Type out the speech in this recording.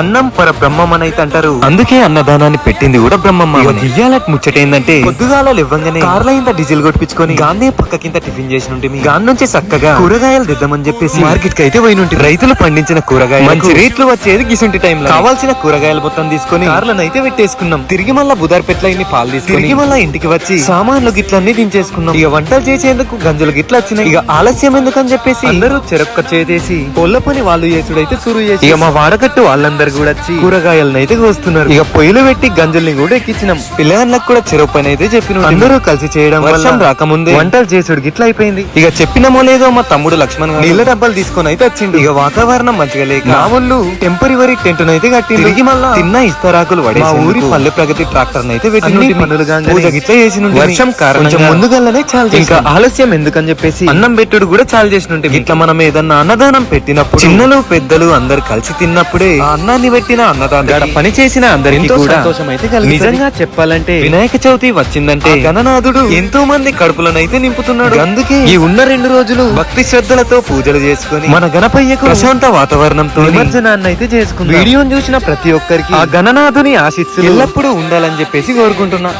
అన్నం పర బ్రహ్మం అని అయితే అంటారు అందుకే అన్నదానాన్ని పెట్టింది కూడా బ్రహ్మమ్మ ఇయ్యాలకు ముచ్చట ఏంటంటే పొద్దుగాల ఇవ్వంగానే కార్ల ఇంత డీజిల్ కొట్టించుకొని గాంధీ పక్కకింత టిఫిన్ చేసి ఉంటే గాన్ నుంచి చక్కగా కూరగాయలు దిద్దామని చెప్పేసి మార్కెట్కి అయితే పోయిన రైతులు పండించిన కూరగాయలు మంచి రేట్లు వచ్చేది గిసుంటి టైం కావాల్సిన కూరగాయలు మొత్తం తీసుకొని కార్లను అయితే పెట్టేసుకున్నాం. తిరిగి మళ్ళా బుధార్ పెట్ల ఇన్ని పాలు తీసుకొని తిరిగి మళ్ళా ఇంటికి వచ్చి సామాన్లు గిట్లన్నీ దించేసుకున్నాం. ఇక వంటలు చేసేందుకు గంజులు గిట్ల వచ్చినాయి. ఇక ఆలస్యం ఎందుకని చెప్పేసి అందరూ చెరొక్క చేసేసి పొల్ల పని వాళ్ళు చేసుడైతే సురు చేసి ఇక మా వాడకట్టు వాళ్ళందరూ కూడా వచ్చి కూరగాయలను అయితే కోస్తున్నారు. ఇక పొయ్యిలు పెట్టి గంజుల్ని కూడా ఎక్కించినాం. పిల్లగాళ్ళకి కూడా చెరువు పని అయితే చెప్పిన అందరూ కలిసి చేయడం వర్షం రాకముందే వంటలు చేసుడు గిట్ల అయిపోయింది. ఇక చెప్పినమో లేదో మా తమ్ముడు లక్ష్మణ్ నీళ్ళ డబ్బాలు తీసుకొని అయితే వచ్చిండు. ఇక వాతావరణం మంచిగా లేక మా ఊళ్ళు టెంపరీ టెంట్ అయితే కట్టి తిరిగి మళ్ళా చిన్న ఇస్తరాకులు పడే మా ఊరి పల్లె ప్రగతి ట్రాక్టర్ అయితే పెట్టి పనులు గిట్ల చేసి వర్షం కారణంగా ముందుగానే చాలు ఇంకా ఆలస్యం ఎందుకని చెప్పేసి అన్నం పెట్టుడు కూడా చాలు చేసినుంటే ఇట్లా మనం ఏదన్నా అన్నదానం పెట్టినప్పుడు చిన్నలు పెద్దలు అందరు కలిసి తిన్నప్పుడే అన్నాన్ని పెట్టిన అన్నదానం పని చేసిన అందరికీ కూడా నిజంగా చెప్పాలంటే వినాయక చవితి వచ్చిందంటే గణనాథుడు ఎంతో మంది కడుపులనైతే నింపుతున్నాడు. అందుకే ఈ ఉన్న రెండు రోజులు భక్తి శ్రద్ధలతో పూజలు చేసుకుని మన గణపయ్యకు ప్రశాంత వాతావరణంతో నిమజ్జనాన్ని అయితే చేసుకుందాం. వీడియోని చూసిన ప్రతి ఒక్కరికి ఆ గణనాథుని ఆశీస్సులు ఎల్లప్పుడూ ఉండాలని చెప్పేసి కోరుకుంటున్నా.